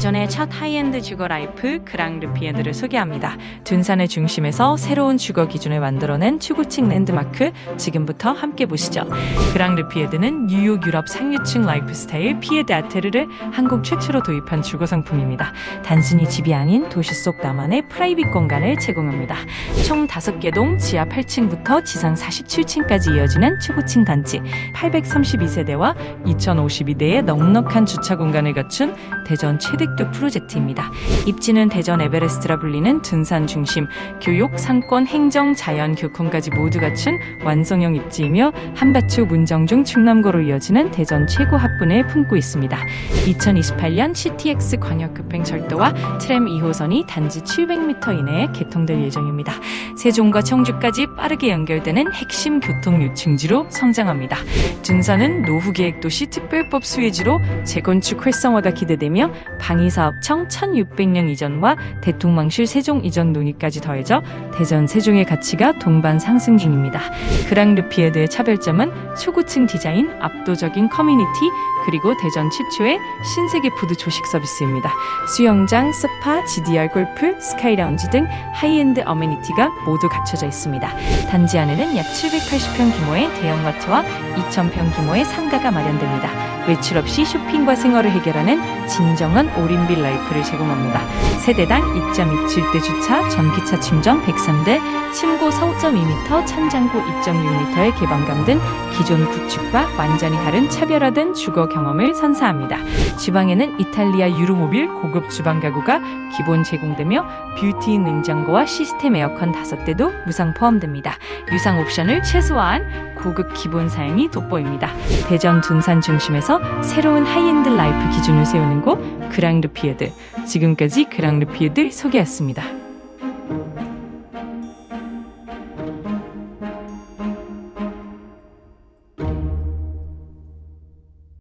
대전의 첫 하이엔드 주거 라이프 그랑르 피에드를 소개합니다. 둔산의 중심에서 새로운 주거 기준을 만들어낸 추구층 랜드마크 지금부터 함께 보시죠. 그랑르 피에드는 뉴욕 유럽 상류층 라이프 스타일 피에드 아테르를 한국 최초로 도입한 주거 상품입니다. 단순히 집이 아닌 도시 속 나만의 프라이빗 공간을 제공합니다. 총 5개 동 지하 8층부터 지상 47층까지 이어지는 초고층 단지 832세대와 2052대의 넉넉한 주차 공간을 갖춘 대전 최대 급 프로젝트입니다. 입지는 대전 에베레스트라 불리는 둔산 중심, 교육, 상권, 행정, 자연, 교통까지 모두 갖춘 완성형 입지이며 한바초 문정중 충남고로 이어지는 대전 최고 합분을 품고 있습니다. 2028년 CTX 광역급행 철도와 트램 2호선이 단지 700m 이내에 개통될 예정입니다. 세종과 청주까지 빠르게 연결되는 핵심 교통 유층지로 성장합니다. 둔산은 노후 계획 도시 특별법 수혜지로 재건축 활성화가 기대되며 방 위사업청 1600년 이전과 대통망실 세종 이전 논의까지 더해져 대전 세종의 가치가 동반 상승 중입니다. 그랑르피에드의 차별점은 초고층 디자인, 압도적인 커뮤니티, 그리고 대전 최초의 신세계 푸드 조식 서비스입니다. 수영장, 스파, GDR 골프, 스카이 라운지 등 하이엔드 어메니티가 모두 갖춰져 있습니다. 단지 안에는 약 780평 규모의 대형 마트와 2,000평 규모의 상가가 마련됩니다. 외출 없이 쇼핑과 생활을 해결하는 진정한 올인빌 라이프를 제공합니다. 세대당 2.27대 주차, 전기차 충전 103대, 침고 4.2m, 찬장고 2.6m의 개방감 등 기존 구축과 완전히 다른 차별화된 주거 경험을 선사합니다. 주방에는 이탈리아 유로모빌 고급 주방 가구가 기본 제공되며 뷰티인 냉장고와 시스템 에어컨 5대도 무상 포함됩니다. 유상 옵션을 최소화한 고급 기본 사양이 돋보입니다. 대전 둔산 중심에서 새로운 하이엔드 라이프 기준을 세우는 곳 그랑르피에드. 지금까지 그랑르피에드 소개했습니다.